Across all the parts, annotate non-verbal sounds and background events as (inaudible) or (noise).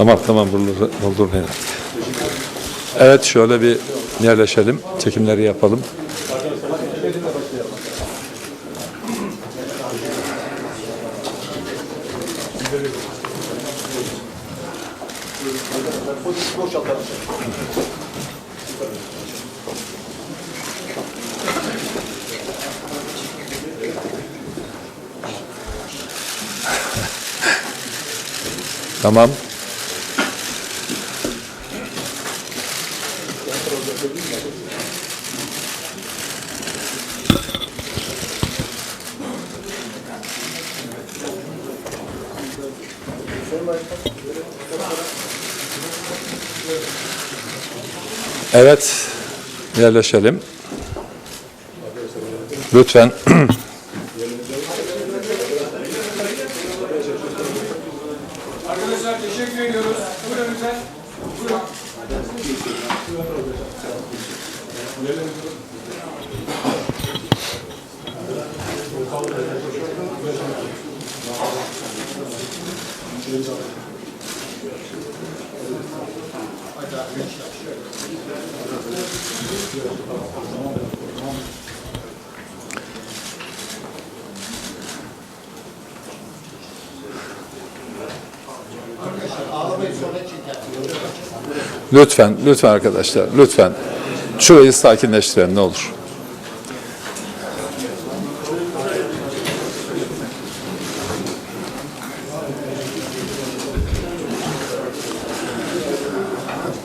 Tamam tamam buldur, buldurmayın. Evet şöyle bir yerleşelim. Çekimleri yapalım. Tamam. Evet, yerleşelim. Lütfen. (clears throat) Arkadaşlar teşekkür ediyoruz. Buyurun lütfen. Buyurun. Lütfen, lütfen arkadaşlar, lütfen. Şurayı sakinleştirelim ne olur.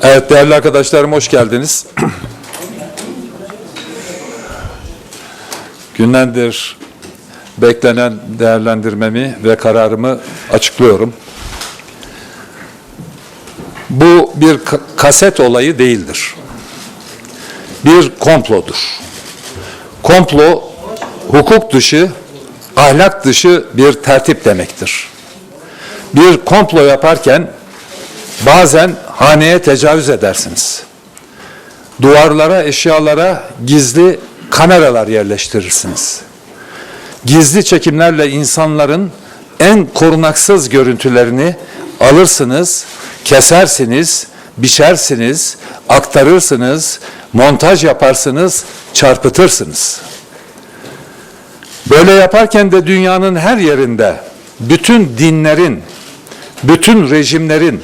Evet değerli arkadaşlarım hoş geldiniz. Günlerdir beklenen değerlendirmemi ve kararımı açıklıyorum. Bu bir ka- kaset olayı değildir. Bir komplodur. Komplo hukuk dışı, ahlak dışı bir tertip demektir. Bir komplo yaparken bazen haneye tecavüz edersiniz. Duvarlara, eşyalara gizli kameralar yerleştirirsiniz. Gizli çekimlerle insanların en korunaksız görüntülerini alırsınız, kesersiniz, biçersiniz, aktarırsınız, montaj yaparsınız, çarpıtırsınız. Böyle yaparken de dünyanın her yerinde bütün dinlerin, bütün rejimlerin,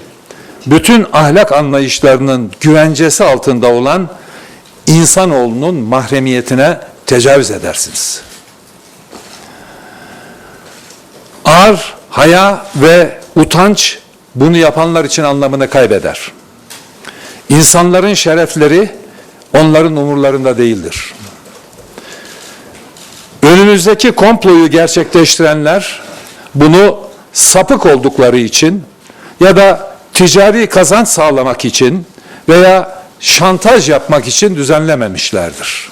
bütün ahlak anlayışlarının güvencesi altında olan insanoğlunun mahremiyetine tecavüz edersiniz. Ar, haya ve utanç bunu yapanlar için anlamını kaybeder. İnsanların şerefleri onların umurlarında değildir. Önümüzdeki komployu gerçekleştirenler bunu sapık oldukları için ya da ticari kazanç sağlamak için veya şantaj yapmak için düzenlememişlerdir.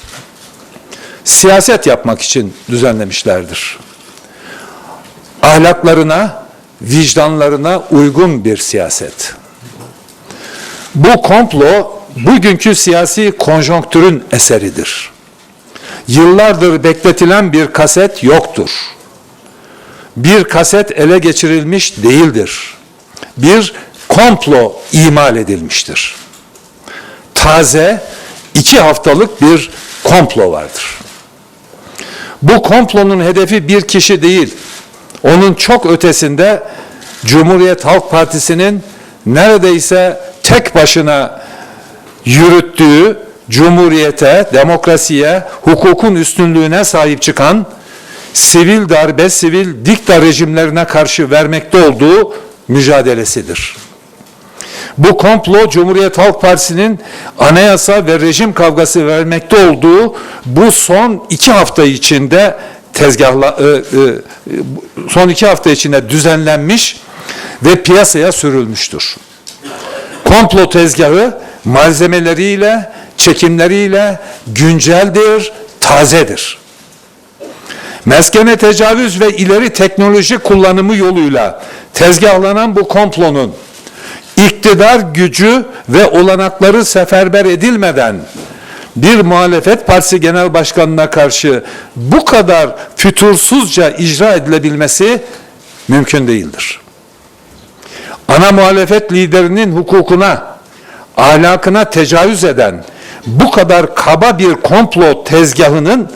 Siyaset yapmak için düzenlemişlerdir ahlaklarına, vicdanlarına uygun bir siyaset. Bu komplo bugünkü siyasi konjonktürün eseridir. Yıllardır bekletilen bir kaset yoktur. Bir kaset ele geçirilmiş değildir. Bir komplo imal edilmiştir. Taze, iki haftalık bir komplo vardır. Bu komplonun hedefi bir kişi değil, onun çok ötesinde Cumhuriyet Halk Partisi'nin neredeyse tek başına yürüttüğü cumhuriyete, demokrasiye, hukukun üstünlüğüne sahip çıkan sivil darbe, sivil dikta rejimlerine karşı vermekte olduğu mücadelesidir. Bu komplo Cumhuriyet Halk Partisi'nin anayasa ve rejim kavgası vermekte olduğu bu son iki hafta içinde tezgahla e, e, son iki hafta içinde düzenlenmiş ve piyasaya sürülmüştür. Komplo tezgahı malzemeleriyle, çekimleriyle günceldir, tazedir. Meskene tecavüz ve ileri teknoloji kullanımı yoluyla tezgahlanan bu komplonun iktidar gücü ve olanakları seferber edilmeden bir muhalefet partisi genel başkanına karşı bu kadar fütursuzca icra edilebilmesi mümkün değildir. ana muhalefet liderinin hukukuna, ahlakına tecavüz eden bu kadar kaba bir komplo tezgahının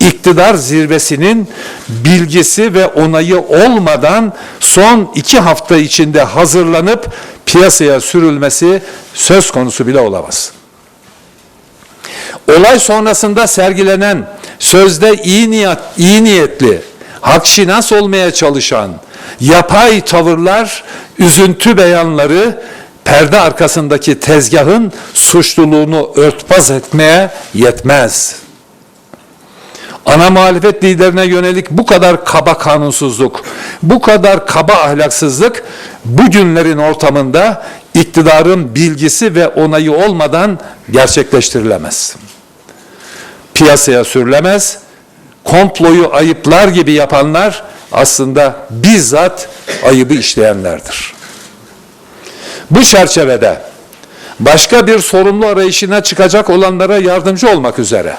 iktidar zirvesinin bilgisi ve onayı olmadan son iki hafta içinde hazırlanıp piyasaya sürülmesi söz konusu bile olamaz. Olay sonrasında sergilenen sözde iyi niyet, iyi niyetli, hakşinas olmaya çalışan yapay tavırlar, üzüntü beyanları perde arkasındaki tezgahın suçluluğunu örtbas etmeye yetmez. Ana muhalefet liderine yönelik bu kadar kaba kanunsuzluk, bu kadar kaba ahlaksızlık bugünlerin ortamında iktidarın bilgisi ve onayı olmadan gerçekleştirilemez. Piyasaya sürülemez. Komployu ayıplar gibi yapanlar aslında bizzat ayıbı işleyenlerdir. Bu çerçevede başka bir sorumlu arayışına çıkacak olanlara yardımcı olmak üzere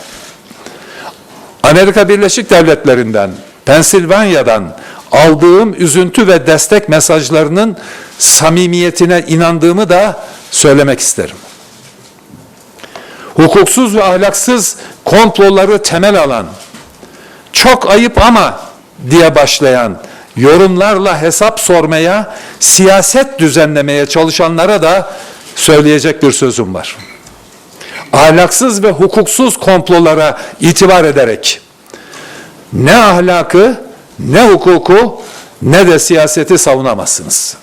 Amerika Birleşik Devletleri'nden, Pensilvanya'dan aldığım üzüntü ve destek mesajlarının samimiyetine inandığımı da söylemek isterim. Hukuksuz ve ahlaksız komploları temel alan, çok ayıp ama diye başlayan yorumlarla hesap sormaya, siyaset düzenlemeye çalışanlara da söyleyecek bir sözüm var ahlaksız ve hukuksuz komplolara itibar ederek ne ahlakı, ne hukuku, ne de siyaseti savunamazsınız.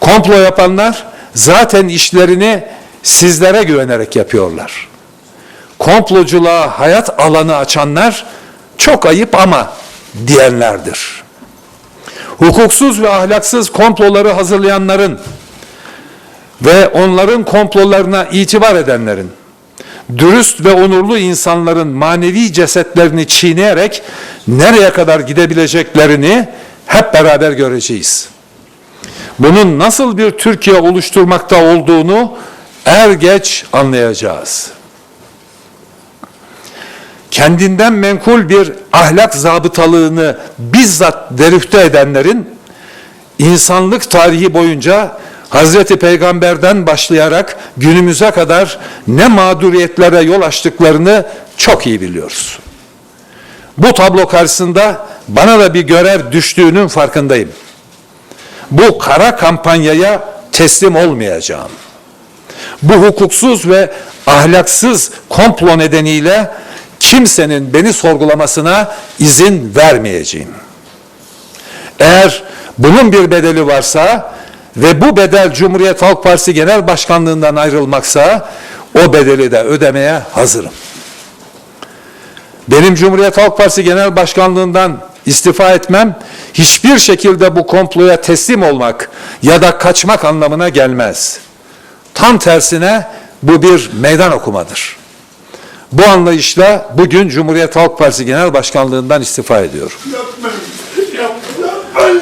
Komplo yapanlar zaten işlerini sizlere güvenerek yapıyorlar. Komploculuğa hayat alanı açanlar çok ayıp ama diyenlerdir. Hukuksuz ve ahlaksız komploları hazırlayanların ve onların komplolarına itibar edenlerin, dürüst ve onurlu insanların manevi cesetlerini çiğneyerek nereye kadar gidebileceklerini hep beraber göreceğiz. Bunun nasıl bir Türkiye oluşturmakta olduğunu er geç anlayacağız. Kendinden menkul bir ahlak zabıtalığını bizzat derüfte edenlerin insanlık tarihi boyunca Hazreti Peygamber'den başlayarak günümüze kadar ne mağduriyetlere yol açtıklarını çok iyi biliyoruz. Bu tablo karşısında bana da bir görev düştüğünün farkındayım. Bu kara kampanyaya teslim olmayacağım. Bu hukuksuz ve ahlaksız komplo nedeniyle kimsenin beni sorgulamasına izin vermeyeceğim. Eğer bunun bir bedeli varsa ve bu bedel Cumhuriyet Halk Partisi Genel Başkanlığından ayrılmaksa o bedeli de ödemeye hazırım. Benim Cumhuriyet Halk Partisi Genel Başkanlığından istifa etmem hiçbir şekilde bu komploya teslim olmak ya da kaçmak anlamına gelmez. Tam tersine bu bir meydan okumadır. Bu anlayışla bugün Cumhuriyet Halk Partisi Genel Başkanlığından istifa ediyorum.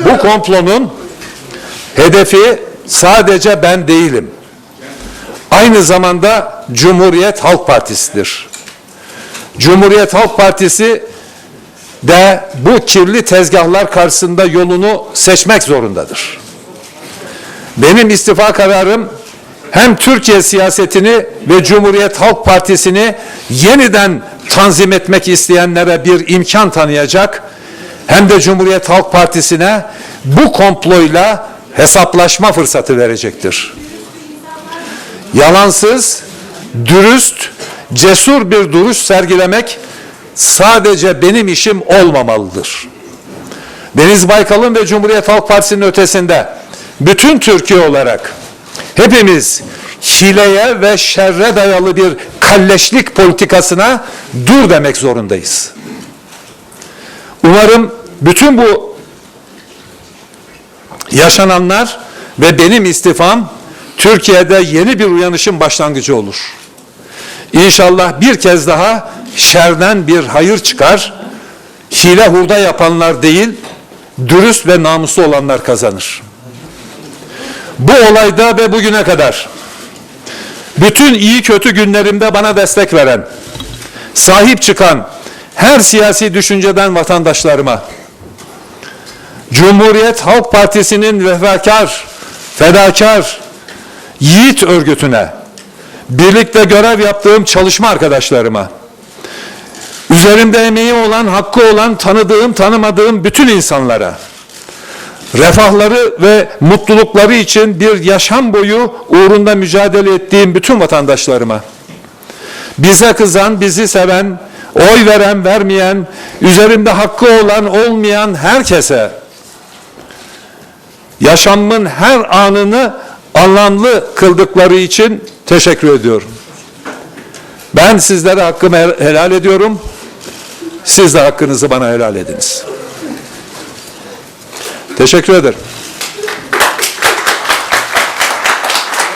Bu komplonun hedefi sadece ben değilim. Aynı zamanda Cumhuriyet Halk Partisi'dir. Cumhuriyet Halk Partisi de bu kirli tezgahlar karşısında yolunu seçmek zorundadır. Benim istifa kararım hem Türkiye siyasetini ve Cumhuriyet Halk Partisi'ni yeniden tanzim etmek isteyenlere bir imkan tanıyacak hem de Cumhuriyet Halk Partisi'ne bu komployla hesaplaşma fırsatı verecektir. Yalansız, dürüst, cesur bir duruş sergilemek sadece benim işim olmamalıdır. Deniz Baykal'ın ve Cumhuriyet Halk Partisi'nin ötesinde bütün Türkiye olarak hepimiz hileye ve şerre dayalı bir kalleşlik politikasına dur demek zorundayız. Umarım bütün bu yaşananlar ve benim istifam Türkiye'de yeni bir uyanışın başlangıcı olur. İnşallah bir kez daha şerden bir hayır çıkar. Hile hurda yapanlar değil, dürüst ve namuslu olanlar kazanır. Bu olayda ve bugüne kadar bütün iyi kötü günlerimde bana destek veren, sahip çıkan her siyasi düşünceden vatandaşlarıma, Cumhuriyet Halk Partisi'nin vefakar, fedakar, yiğit örgütüne, birlikte görev yaptığım çalışma arkadaşlarıma, üzerimde emeği olan, hakkı olan, tanıdığım, tanımadığım bütün insanlara, refahları ve mutlulukları için bir yaşam boyu uğrunda mücadele ettiğim bütün vatandaşlarıma, bize kızan, bizi seven, oy veren, vermeyen, üzerimde hakkı olan, olmayan herkese, yaşamımın her anını anlamlı kıldıkları için teşekkür ediyorum. Ben sizlere hakkımı hel- helal ediyorum. Siz de hakkınızı bana helal ediniz. Teşekkür ederim.